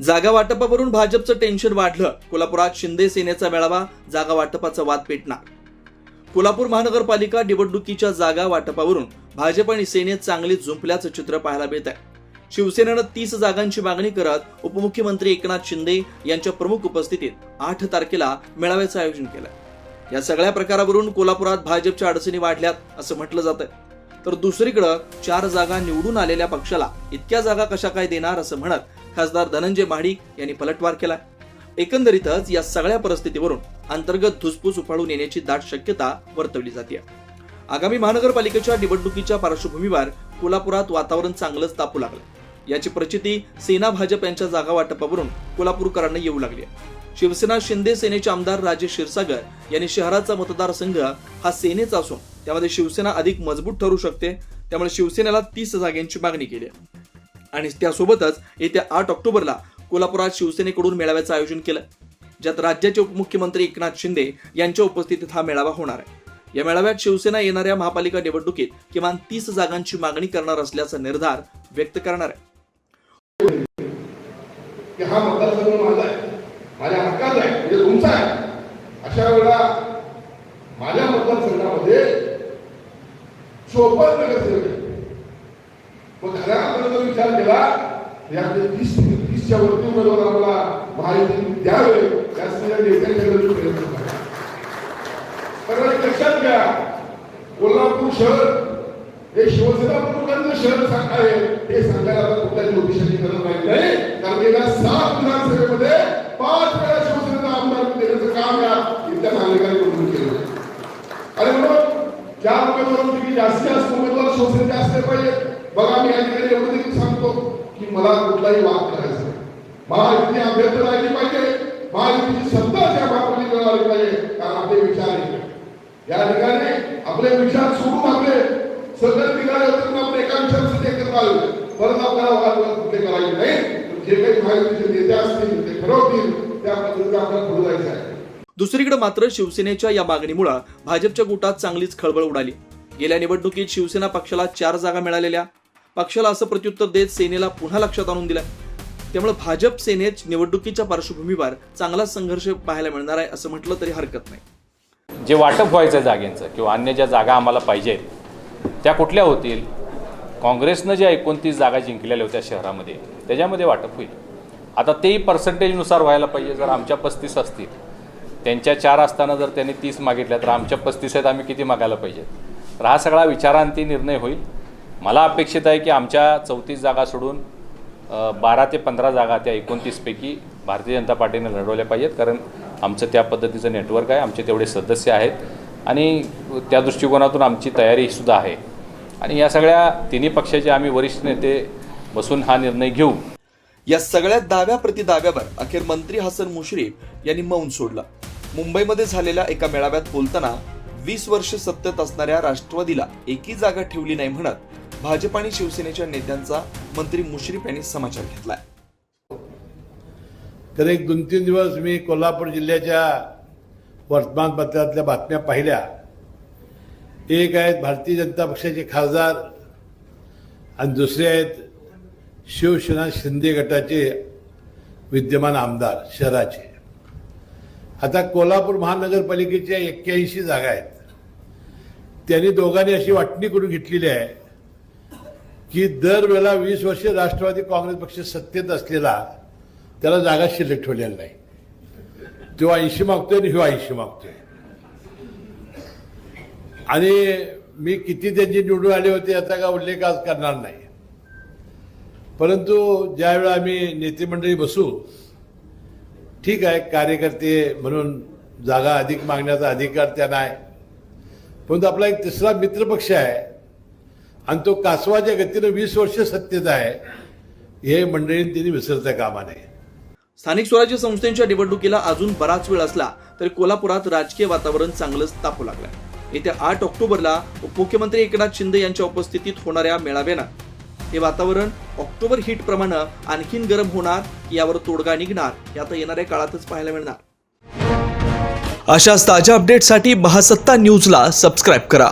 जागा वाटपावरून भाजपचं टेन्शन वाढलं. कोल्हापुरात शिंदे सेनेचा मेळावा जागा वाटपाचा वाद पेटणार. कोल्हापूर महानगरपालिका निवडणुकीच्या जागा वाटपावरून भाजप आणि सेनेत चांगली झुंपल्याचं चित्र पाहायला मिळत आहे शिवसेनेनं तीस जागांची मागणी करत उपमुख्यमंत्री एकनाथ शिंदे यांच्या प्रमुख उपस्थितीत आठ तारखेला मेळाव्याचं आयोजन केलंय. या सगळ्या प्रकारावरून कोल्हापुरात भाजपच्या अडचणी वाढल्यात असं म्हटलं जातं तर दुसरीकडं चार जागा निवडून आलेल्या पक्षाला इतक्या जागा कशा काय देणार असं म्हणत खासदार धनंजय महाडिक यांनी पलटवार केला एकंदरीतच या सगळ्या परिस्थितीवरून अंतर्गत धुसफूस उफाळून येण्याची दाट शक्यता वर्तवली जाते आगामी महानगरपालिकेच्या निवडणुकीच्या पार्श्वभूमीवर कोल्हापुरात वातावरण चांगलंच तापू लागलं याची प्रचिती सेना भाजप यांच्या जागा वाटपावरून कोल्हापूरकरांना येऊ लागली शिवसेना शिंदे सेनेचे आमदार राजे क्षीरसागर यांनी शहराचा मतदारसंघ हा सेनेचा असून त्यामध्ये शिवसेना अधिक मजबूत ठरू शकते त्यामुळे शिवसेनेला तीस जागांची मागणी केली आणि त्यासोबतच येत्या आठ ऑक्टोबरला कोल्हापुरात शिवसेनेकडून मेळाव्याचं आयोजन केलं ज्यात राज्याचे उपमुख्यमंत्री एकनाथ शिंदे यांच्या उपस्थितीत हा मेळावा होणार आहे. या मेळाव्यात शिवसेना येणाऱ्या महापालिका निवडणुकीत किमान तीस जागांची मागणी करणार असल्याचा निर्धार व्यक्त करणार आहे. की हा मतदारसंघ माझा आहे. माझ्या हक्काचा आहे. म्हणजे तुमचा आहे. अशा वेळेला माझ्या मतदारसंघामध्ये चोपन्न नगरसेवक मग खऱ्या अर्थानं जर विचार केला यामध्ये तीस तीसच्या वरती उमेदवार आम्हाला माहिती द्यावे यासाठी या प्रयत्न करा. कारण लक्षात घ्या कोल्हापूर शहर हे शिवसेना प्रमुखांचं शहर सा- आहे हे सांगायला आता कुठल्याच ज्योतिषांनी गरज नाही नाही कारण गेल्या सात विधानसभेमध्ये पाच वेळा शिवसेनेचा आमदार देण्याचं काम या इथल्या नागरिकांनी करून केलं आणि म्हणून ज्या उमेदवारांपैकी जास्तीत जास्त उमेदवार शिवसेनेचे असले पाहिजे बघा मी या ठिकाणी एवढं देखील सांगतो की मला कुठलाही वाद करायचा नाही. महायुती अभ्यर्थी राहिली पाहिजे. महायुतीची सत्ता त्या महापालिकेला आली पाहिजे कारण आपले विचार आहे या ठिकाणी आपले विचार सोडून आपले सगळे निघाले होते पण आपण एका विचारासाठी एकत्र आलो. परत आपल्याला वाद कुठले करायचे नाही. तर जे काही महायुतीचे नेते असतील ते ठरवतील त्या पद्धतीने आपल्याला पुढे जायचं आहे. दुसरीकडे मात्र शिवसेनेच्या या मागणीमुळे भाजपच्या गुटात चांगलीच खळबळ उडाली. गेल्या निवडणुकीत शिवसेना पक्षाला चार जागा मिळालेल्या. पक्षाला असं प्रत्युत्तर देत सेनेला पुन्हा लक्षात आणून दिलं त्यामुळे भाजप सेनेत निवडणुकीच्या पार्श्वभूमीवर चांगलाच संघर्ष पाहायला मिळणार आहे असं म्हटलं तरी हरकत नाही. जे वाटप व्हायचं जागेंचं किंवा अन्य ज्या जागा आम्हाला पाहिजेत त्या कुठल्या होतील? काँग्रेसनं ज्या एकोणतीस जागा जिंकलेल्या होत्या शहरामध्ये त्याच्यामध्ये वाटप होईल. आता तेही पर्सेंटेजनुसार व्हायला पाहिजे जर आमच्या पस्तीस असतील. त्यांच्या चार असताना जर त्यांनी तीस मागितल्या तर आमच्या पस्तीस आहेत आम्ही किती मागायला पाहिजे? तर हा सगळा विचारांती निर्णय होईल. मला अपेक्षित आहे की आमच्या चौतीस जागा सोडून बारा ते पंधरा जागा त्या एकोणतीसपैकी भारतीय जनता पार्टीने लढवल्या पाहिजेत कारण आमचं त्या पद्धतीचं नेटवर्क आहे आमचे तेवढे सदस्य आहेत. आणि त्या दृष्टिकोनातून आमची तयारीसुद्धा आहे. आणि या सगळ्या तिन्ही पक्षाचे आम्ही वरिष्ठ नेते बसून हा निर्णय घेऊ. या सगळ्या दाव्या प्रतिदाव्यावर अखेर मंत्री हसन मुश्रीफ यांनी मौन सोडलं. मुंबईमध्ये झालेल्या एका मेळाव्यात बोलताना वीस वर्ष सत्तेत असणाऱ्या राष्ट्रवादीला एकही जागा ठेवली नाही म्हणत भाजप आणि शिवसेनेच्या नेत्यांचा मंत्री मुश्रीफ यांनी समाचार घेतलाय. तर एक दोन तीन दिवस मी कोल्हापूर जिल्ह्याच्या वर्तमानपत्रातल्या बातम्या पाहिल्या. एक आहेत भारतीय जनता पक्षाचे खासदार आणि दुसरे आहेत शिवसेना शिंदे गटाचे विद्यमान आमदार शहराचे. आता कोल्हापूर महानगरपालिकेच्या एक्क्याऐंशी जागा आहेत. त्यांनी दोघांनी अशी वाटणी करून घेतलेली आहे की दरवेळेला वीस वर्ष राष्ट्रवादी काँग्रेस पक्ष सत्तेत असलेला त्याला जागा शिल्लक ठेवलेला नाही. तो ऐंशी मागतोय आणि ह्यो ऐंशी मागतोय. आणि मी किती त्यांची निवडून आले होते याचा का उल्लेख आज करणार नाही. परंतु ज्यावेळेला आम्ही नेतेमंडळी बसू ठीक आहे कार्यकर्ते म्हणून जागा अधिक मागण्याचा अधिकार त्यांना आहे. परंतु आपला एक तिसरा मित्रपक्ष आहे आणि तो कासवाच्या गतीनं वीस वर्ष सत्तेत आहे हे मंडळींनी त्यांनी विसरता कामा नये स्थानिक स्वराज्य संस्थेच्या निवडणुकीला अजून बराच वेळ असला तरी कोल्हापुरात राजकीय वातावरण चांगलंच तापू लागलं येत्या आठ ऑक्टोबरला उपमुख्यमंत्री एकनाथ शिंदे यांच्या उपस्थितीत होणाऱ्या मेळाव्यानं. हे वातावरण ऑक्टोबर हिट प्रमाणे आणखीन गरम होणार की यावर तोडगा निघणार हे आता येणाऱ्या काळातच पाहायला मिळणार. अशाच ताज्या अपडेटसाठी महासत्ता न्यूजला सबस्क्राईब करा.